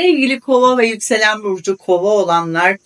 Sevgili kova ve yükselen burcu kova olanlar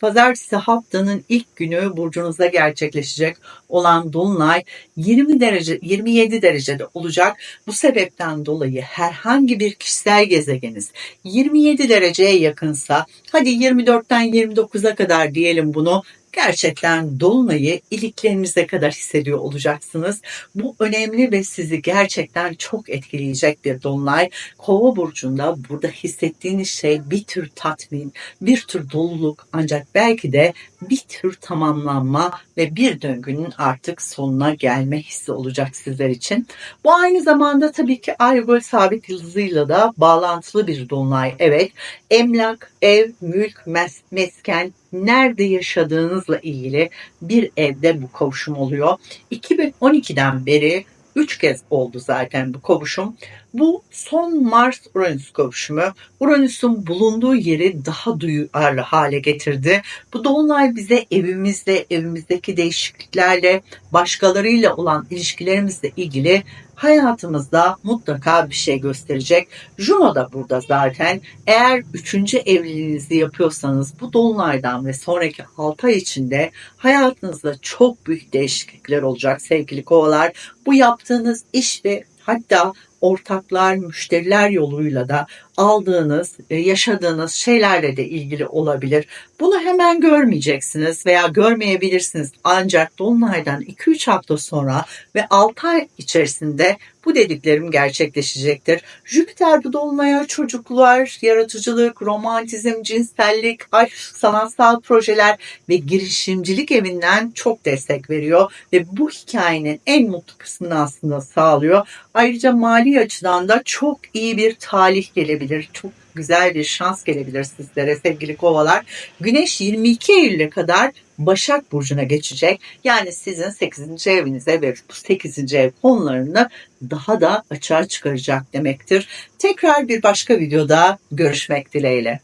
Pazartesi haftanın ilk günü burcunuzda gerçekleşecek olan dolunay 20 derece 27 derecede olacak. Bu sebepten dolayı herhangi bir kişisel gezegeniz 27 dereceye yakınsa hadi 24'ten 29'a kadar diyelim bunu gerçekten dolunayı iliklerinize kadar hissediyor olacaksınız. Bu önemli ve sizi gerçekten çok etkileyecek bir dolunay. Kova burcunda burada hissettiğiniz şey bir tür tatmin, bir tür doluluk ancak belki de bir tür tamamlanma ve bir döngünün artık sonuna gelme hissi olacak sizler için. Bu aynı zamanda tabii ki ay gol sabit yıldızıyla da bağlantılı bir dolunay. Evet, emlak, ev, mülk, mes mesken, nerede yaşadığınızla ilgili bir evde bu kavuşum oluyor. 2012'den beri 3 kez oldu zaten bu kavuşum. Bu son Mars-Uranüs kavuşumu Uranüs'ün bulunduğu yeri daha duyarlı hale getirdi. Bu dolunay bize evimizle, evimizdeki değişikliklerle, başkalarıyla olan ilişkilerimizle ilgili hayatımızda mutlaka bir şey gösterecek. Juno da burada zaten. Eğer üçüncü evliliğinizi yapıyorsanız bu dolunaydan ve sonraki 6 ay içinde hayatınızda çok büyük değişiklikler olacak sevgili kovalar. Bu yaptığınız iş ve hatta ortaklar, müşteriler yoluyla da aldığınız, e, yaşadığınız şeylerle de ilgili olabilir. Bunu hemen görmeyeceksiniz veya görmeyebilirsiniz. Ancak Dolunay'dan 2-3 hafta sonra ve 6 ay içerisinde bu dediklerim gerçekleşecektir. Jüpiter bu dolunaya çocuklar, yaratıcılık, romantizm, cinsellik, aşk, sanatsal projeler ve girişimcilik evinden çok destek veriyor ve bu hikayenin en mutlu kısmını aslında sağlıyor. Ayrıca mali açıdan da çok iyi bir talih gelebilir. Çok güzel bir şans gelebilir sizlere sevgili kovalar. Güneş 22 Eylül'e kadar Başak Burcu'na geçecek. Yani sizin 8. evinize ve bu 8. ev konularını daha da açığa çıkaracak demektir. Tekrar bir başka videoda görüşmek dileğiyle.